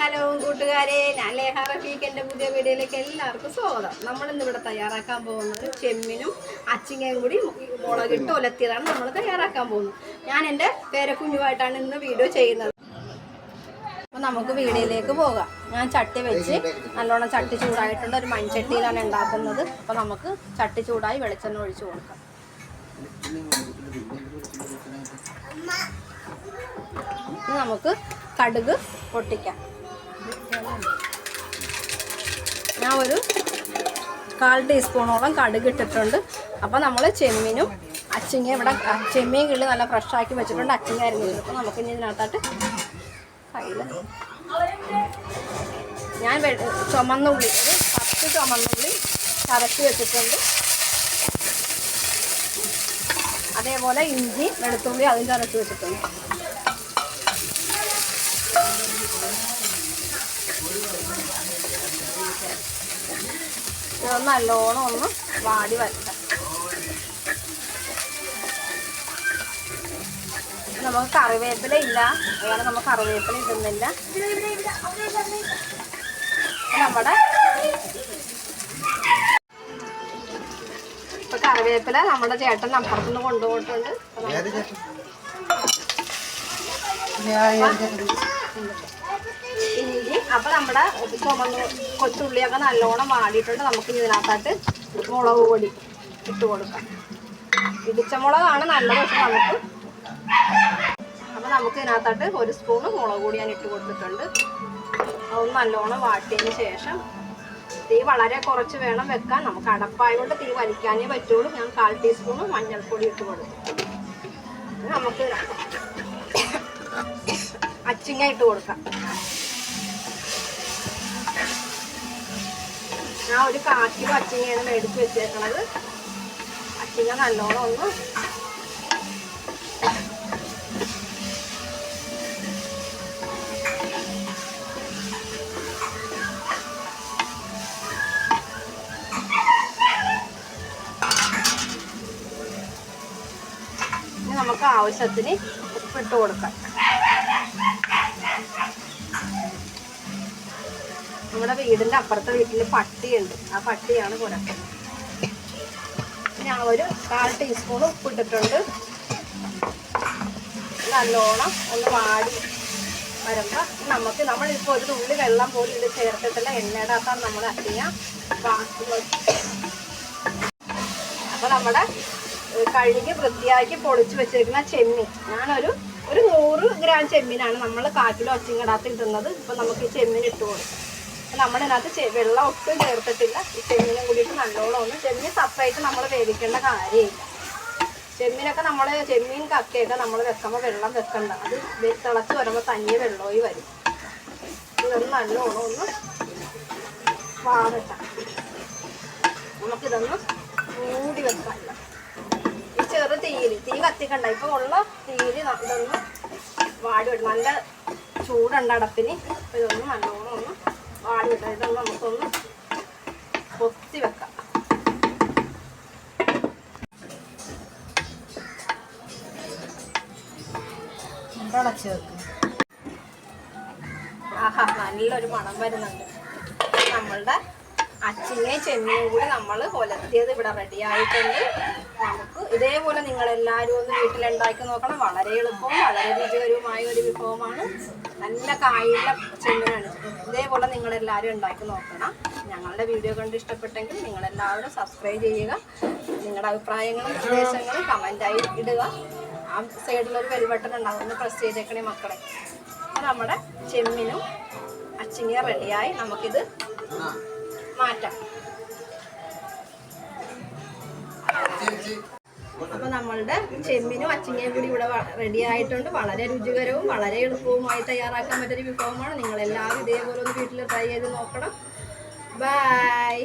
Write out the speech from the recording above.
Hello കൂട്ടുകാരെ ഞാൻ ലേഹ റഫീഖ്. എന്റെ പുതിയ വീഡിയോയിലേക്ക് എല്ലാവർക്കും സ്വാഗതം. നമ്മളിന്ന് ഇവിടെ തയ്യാറാക്കാൻ പോകുന്നത് ചെമ്മിനും അച്ചിങ്ങയും കൂടി മുളകിട്ട് ഒലത്തിയതാണ് നമ്മൾ തയ്യാറാക്കാൻ പോകുന്നത്. ഞാൻ എന്റെ പേരക്കുഞ്ഞുമായിട്ടാണ് ഇന്ന് വീഡിയോ ചെയ്യുന്നത്. അപ്പം നമുക്ക് വീഡിയോയിലേക്ക് പോകാം. ഞാൻ ചട്ടി വെച്ച് നല്ലോണം ചട്ടി ചൂടായിട്ടുണ്ട്. ഒരു മൺചട്ടിയിലാണ് ഉണ്ടാക്കുന്നത്. അപ്പോൾ നമുക്ക് ചട്ടി ചൂടായി വെളിച്ചെണ്ണ ഒഴിച്ചു കൊടുക്കാം. നമുക്ക് കടുക് പൊട്ടിക്കാം. ഞാൻ ഒരു കാൽ ടീസ്പൂണോളം കടുക് ഇട്ടിട്ടുണ്ട്. അപ്പോൾ നമ്മൾ ചെമ്മീനും അച്ചിങ്ങ ഇവിടെ ചെമ്മീൻ കിള്ളി നല്ല ഫ്രഷാക്കി വെച്ചിട്ടുണ്ട്. അച്ചിങ്ങ അരിഞ്ഞിട്ടുണ്ട്. അപ്പോൾ നമുക്ക് ഇനി ഇതിനകത്തോട്ട് കയ്യിൽ ഞാൻ ചുമന്നുള്ളി ഒരു പത്ത് ചുമന്നുള്ളി ചതച്ച് വെച്ചിട്ടുണ്ട്. അതേപോലെ ഇഞ്ചി വെളുത്തുള്ളി അതിന്റെ അരച്ച് വെച്ചിട്ടുണ്ട്. നല്ലോണം ഒന്ന് വാടി വരട്ടെ. നമുക്ക് കറിവേപ്പില ഇല്ല. അതുപോലെ നമുക്ക് കറിവേപ്പില ഇടുന്നില്ല. നമ്മുടെ ഇപ്പൊ കറിവേപ്പില നമ്മുടെ ചേട്ടൻ അപ്പുറത്തുനിന്ന് കൊണ്ടുപോയിട്ടുണ്ട്. അപ്പൊ നമ്മ- ഏത് ചേട്ടൻ ഇഞ്ചി അപ്പൊ നമ്മുടെ ചുമന്ന് കൊച്ചുള്ളിയൊക്കെ നല്ലോണം വാടിയിട്ടുണ്ട്. നമുക്ക് ഇതിനകത്തായിട്ട് മുളക് പൊടി ഇട്ട് കൊടുക്കാം. ഇടിച്ച മുളകാണ് നല്ലത് പക്ഷെ നമുക്ക്. അപ്പൊ നമുക്ക് ഇതിനകത്തായിട്ട് ഒരു സ്പൂണ് മുളക് പൊടി ഞാൻ ഇട്ട് കൊടുത്തിട്ടുണ്ട്. അതൊന്ന് നല്ലോണം വാട്ടിയതിന് ശേഷം തീ വളരെ കുറച്ച് വേണം വെക്കാൻ. നമുക്ക് അടപ്പായതുകൊണ്ട് തീ വലിക്കാനേ പറ്റുള്ളൂ. ഞാൻ കാൽ ടീസ്പൂണ് മഞ്ഞൾപ്പൊടി ഇട്ട് കൊടുക്കും നമുക്ക് അച്ചിങ്ങ ഇട്ട് കൊടുക്കാം. ഞാൻ ഒരു കാക്കിലോ അച്ചിങ്ങയാണ് മേടിച്ച് വെച്ചേക്കണത്. അച്ചിങ്ങ നല്ലോണം ഒന്ന് നമുക്ക് ആവശ്യത്തിന് ഉപ്പിട്ട് കൊടുക്കാം. നമ്മുടെ വീടിന്റെ അപ്പുറത്തെ വീട്ടിൽ പട്ടിയുണ്ട്. ആ പട്ടിയാണ് കുരക്കുന്നത് ഞാൻ ഒരു കാൽ ടീസ്പൂൺ ഉപ്പ് ഉപ്പിട്ടിട്ടുണ്ട് നല്ലോണം ഒന്ന് വാടി വരുമ്പോൾ നമുക്ക് നമ്മളിപ്പോൾ ഒരു തുള്ളി വെള്ളം പോലും ഇത് ചേർത്തിട്ടില്ല. എണ്ണയുടെ അകത്താണ് നമ്മൾ ബാക്കി അപ്പോൾ നമ്മുടെ കഴുകി വൃത്തിയാക്കി പൊളിച്ച് വെച്ചിരിക്കുന്ന ചെമ്മീൻ. ഞാനൊരു ഒരു നൂറ് ഗ്രാം ചെമ്മീനാണ് നമ്മൾ കാക്കിലോ ഒച്ചിങ്ങടാത്ത് ഇടുന്നത് ഇപ്പം നമുക്ക് ഈ ചെമ്മീൻ ഇട്ട് കൊടുക്കും. അപ്പം നമ്മളിതിനകത്ത് വെള്ളം ഒട്ടും ചേർത്തിട്ടില്ല. ഈ ചെമ്മീനും കൂടിയിട്ട് നല്ലോണം ഒന്ന് ചെമ്മീൻ സെപ്പറേറ്റ് നമ്മൾ വേവിക്കേണ്ട കാര്യമില്ല. ചെമ്മീനൊക്കെ നമ്മൾ ചെമ്മീൻ കക്കയൊക്കെ നമ്മൾ വെക്കുമ്പോൾ വെള്ളം വെക്കണ്ട. അത് തിളച്ച് വരുമ്പോൾ തനിയെ വെള്ളമായി വരും. ഇതൊന്ന് നല്ലോണം ഒന്ന് വാടട്ട നമുക്കിതൊന്ന് മൂടി വെക്കാം. ഈ ചെറു തീയിൽ തീ കത്തിക്കണ്ട. ഇപ്പൊ ഉള്ള തീയിൽ ഇതൊന്ന് വാടി വിടണം നല്ല ചൂടുണ്ട് അടപ്പിന്. ഇതൊന്ന് നല്ലോണം ഒന്ന് വാടി വിടണം നമുക്കൊന്ന് പൊത്തി വെക്കാം. അടച്ചു വെക്കും. ആഹാ നല്ലൊരു മണം വരുന്നുണ്ട്. നമ്മളുടെ അച്ചിങ്ങയും ചെമ്മീനും കൂടി നമ്മൾ ഒലത്തിയത് ഇവിടെ റെഡി ആയിട്ടുണ്ട്. നമുക്ക് ഇതേപോലെ നിങ്ങൾ എല്ലാവരും ഒന്ന് വീട്ടിലുണ്ടാക്കി നോക്കണം. വളരെ എളുപ്പവും വളരെ രുചികരവുമായ ഒരു വിഭവമാണ്. നല്ല കായുള്ള ചെമ്മീനാണ്. ഇതേപോലെ നിങ്ങൾ എല്ലാവരും ഉണ്ടാക്കി നോക്കണം. ഞങ്ങളുടെ വീഡിയോ കണ്ട് ഇഷ്ടപ്പെട്ടെങ്കിൽ നിങ്ങളെല്ലാവരും സബ്സ്ക്രൈബ് ചെയ്യുക. നിങ്ങളുടെ അഭിപ്രായങ്ങളും നിർദ്ദേശങ്ങളും കമന്റായി ഇടുക. ആ സൈഡിലൊരു ബെൽ ബട്ടൺ ഉണ്ടാവും. ഒന്ന് പ്രസ് ചെയ്തേക്കണേ മക്കളെ. അപ്പോൾ നമ്മുടെ ചെമ്മിനും അച്ചിങ്ങ റെഡിയായി നമുക്കിത് മാറ്റാം. അപ്പോൾ നമ്മളുടെ ചെമ്മിനും അച്ചിങ്ങയും കൂടി ഇവിടെ റെഡി ആയിട്ടുണ്ട്. വളരെ രുചികരവും വളരെ എളുപ്പവുമായി തയ്യാറാക്കാൻ പറ്റിയ വിഭവമാണ്. നിങ്ങൾ എല്ലാവരും ഇതേപോലെ ഒന്ന് വീട്ടിൽ ട്രൈ ചെയ്ത് നോക്കണം. ബൈ